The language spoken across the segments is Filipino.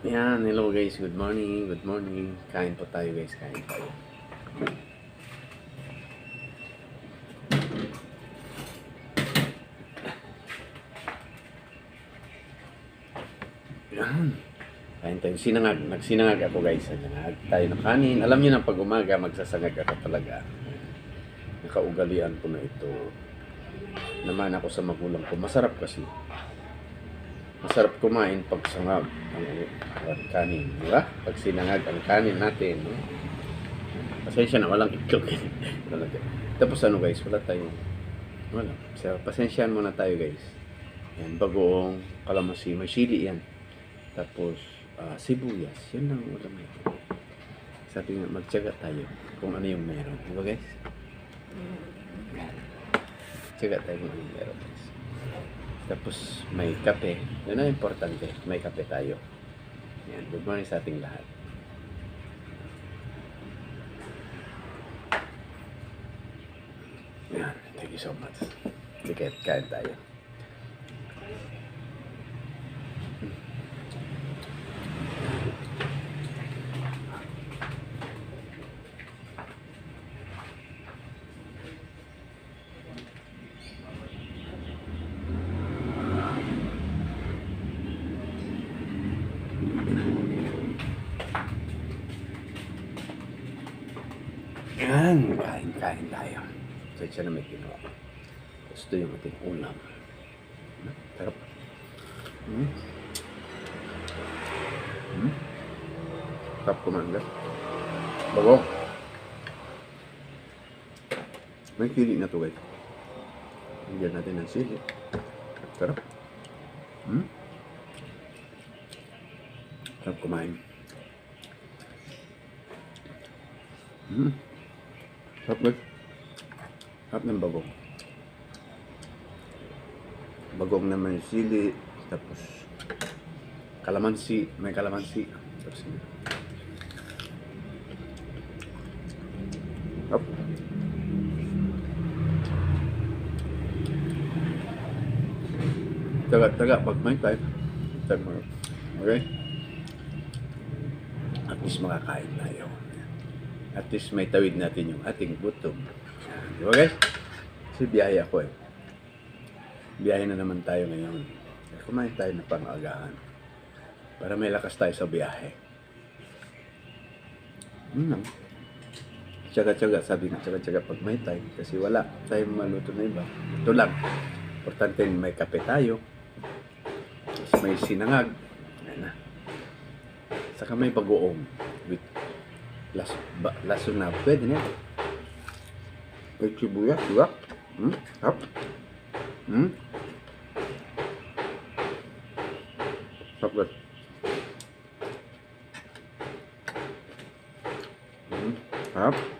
Yan, hello guys, good morning, good morning. Kain po tayo guys, kain tayo. Yan. Kain tayo. Sinangag, nagsinangag ako guys. Sinangag tayo ng kanin. Alam niyo na pag umaga, magsasangag ako talaga. Nakaugalian ko na ito. Naman ako sa magulang ko. Masarap kasi. Masarap kumain pag sangag ang, ang kanin, di ba? Pag sinangag ang kanin natin, no? Pasensya na, walang itlog. Tapos ano guys, wala tayong, wala. So, pasensyahan muna tayo guys. Yan, bagoong kalamansi, may sili yan. Tapos, ah, sibuyas, yun lang ulam natin. Sabi nga, magtyaga tayo kung ano yung meron. Di ba guys? Yan. Tyaga tayo kung ano yung meron guys. Tapos may kape. Yun ang importante. May kape tayo. Yan. Good morning sa ating lahat. Yan. Thank you so much. Sige, kain tayo. Yan. Kain, kain tayo. So, siya na may ginawa. Ito yung ating ulam. Sarap. Hmm? Hmm? Sarap kumangga. Bago. May sili na to guys. Hinggan natin ng sili. Sarap. Hmm? Sarap kumain. Hmm? Sarap guys. Sarap ng bagong. Bagong naman yung sili. Tapos kalamansi. May kalamansi. Tapos Sarap. Taga, taga, pag may time. Taga, mga- okay? At least makakain tayo. At least may tawid natin yung ating gutom. Di ba guys? Kasi biyahe ako eh. Biyahe na naman tayo ngayon. Kumain tayo ng pang-agahan. Para may lakas tayo sa biyahe. Lang. Tsaga-tsaga, sabi nga, tsaga-tsaga pag may time. Kasi wala tayong maluto na iba. Ito lang. Importante may kape tayo. Tapos may sinangag. Yan na. Saka may bagoong. With las, ba, laso na. Pwede na. May sibuyas, di ba? Hmm? Hap? Hmm? Guys. Hmm? Hap?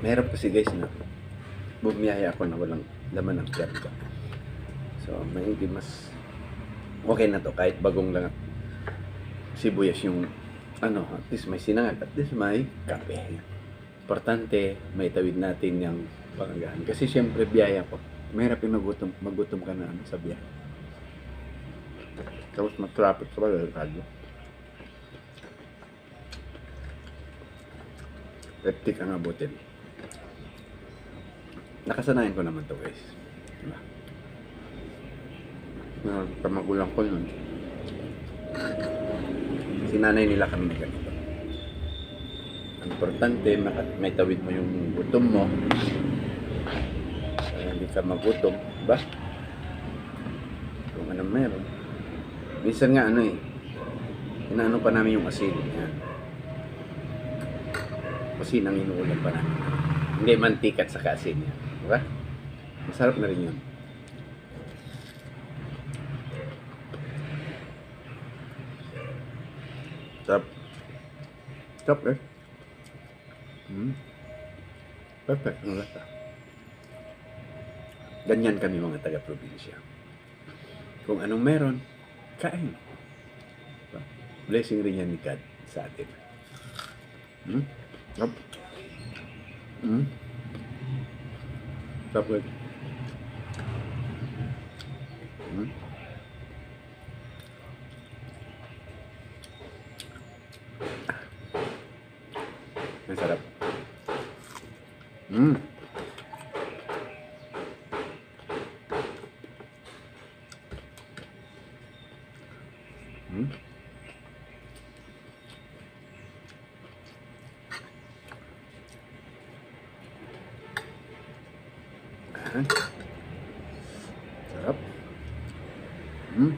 Meron kasi guys na bumiyaya ako na walang laman ng kerga. So, maigi mas okay na to kahit bagong lang sibuyas yung ano, at least may sinangag, at least may kape. Importante, may tawid natin yung pangagahan. Kasi siyempre biyaya ko. Mahirap yung magutom, magutom ka na ano, sa biyahe. Tapos mag-traffic sa radyo. Peptic ang abutin. Nakasanayan ko naman to guys. Diba? Na kamagulang ko nun. Sinanay nila kami ganito. Importante, may tawid mo yung gutom mo. Para hindi ka magutom. Diba? Kung ano meron. Minsan nga ano eh. Inaano pa namin yung asin. Yan. Asin ang inuulam pa namin. Hindi mantika at saka asin yan. Diba? Masarap na rin yun. Sarap. Sarap eh. Mm. Perfect ang lasa. Ganyan kami mga taga-probinsya. Kung anong meron, kain. Diba? Blessing rin yan ni God sa atin. Hmm? Sarap. Hmm? Sarap eh. Hmm? Masarap. Hmm. Hmm. Ah. Sarap. Hmm.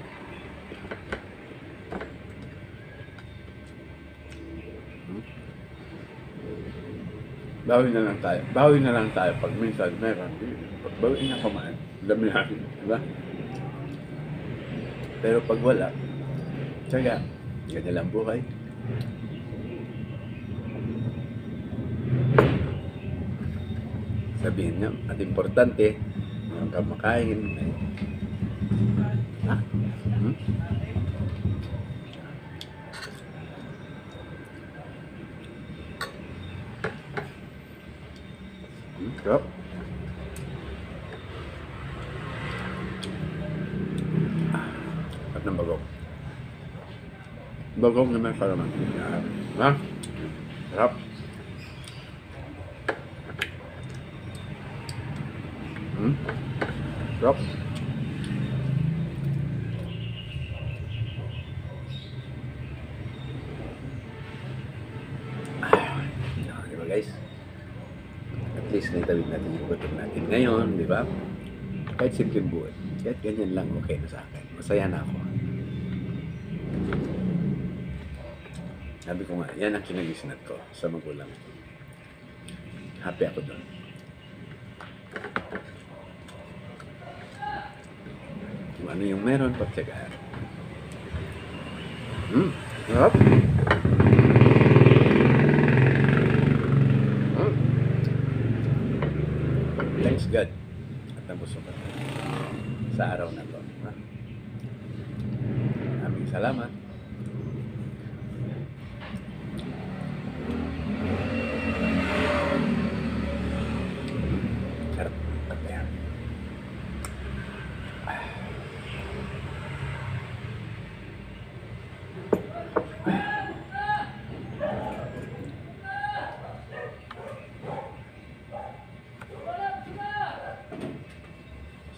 Hmm. Bawi na lang tayo. Bawi na lang tayo pag minsan meron. Bawi na kumain. Dami natin. Diba? Pero pag wala, tsaga, ganyan lang buhay. Sabihin niya, at importante, meron kang makain. Ha? Hmm? Hmm, sarap. At ng bagong. Bagong na may kalamansi. Ha? Sarap. Hmm? Sarap. Ah, di ba guys? At least naitawid natin yung gutom natin ngayon, di ba? Kahit simpleng buhay. Kahit ganyan lang, okay na sa akin. Masaya na ako. Sabi ko nga, yan ang kinagisnat ko sa magulang. Happy ako doon. Kung ano yung meron, pagtsagaan. Hmm, sarap. Hmm. Thanks God. At nabusog ako sa araw na to. Ha? Maraming salamat. Sarap. Ayan.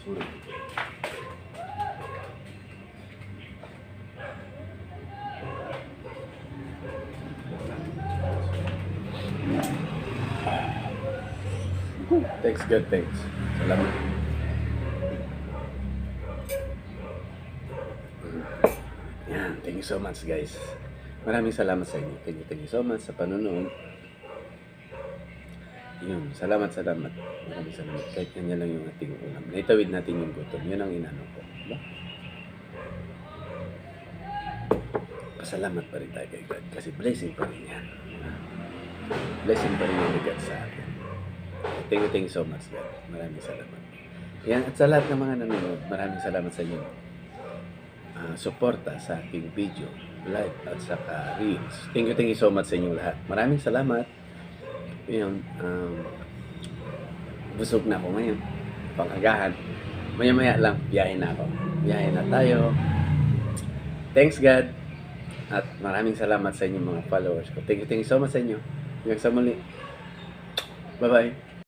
Sulit. Thanks God, thanks. Salamat. Yan, thank you so much guys. Maraming salamat sa inyo. Thank you, thank you so much sa panonood. Yun, salamat, salamat. Maraming salamat. Kahit ganyan lang yung ating ulam. Naitawid natin yung gutom. Yun ang inano ko. Diba? Pasalamat pa rin tayo kay God. Kasi blessing pa rin yan. Blessing pa rin yung God sa atin. Thank you, thank you so much, God. Maraming salamat. Yan, at sa lahat ng mga nanonood, maraming salamat sa inyo. Ah, suporta sa aking video, live at saka reels. Thank you, thank you so much sa inyong lahat. Maraming salamat. Yun, um, busog na ako ngayon. Pangagahan. Maya-maya lang, biyahe na ako. Biyahe na tayo. Thanks God. At maraming salamat sa inyong mga followers ko. Thank you, thank you so much sa inyo. Hanggang sa muli. Bye-bye.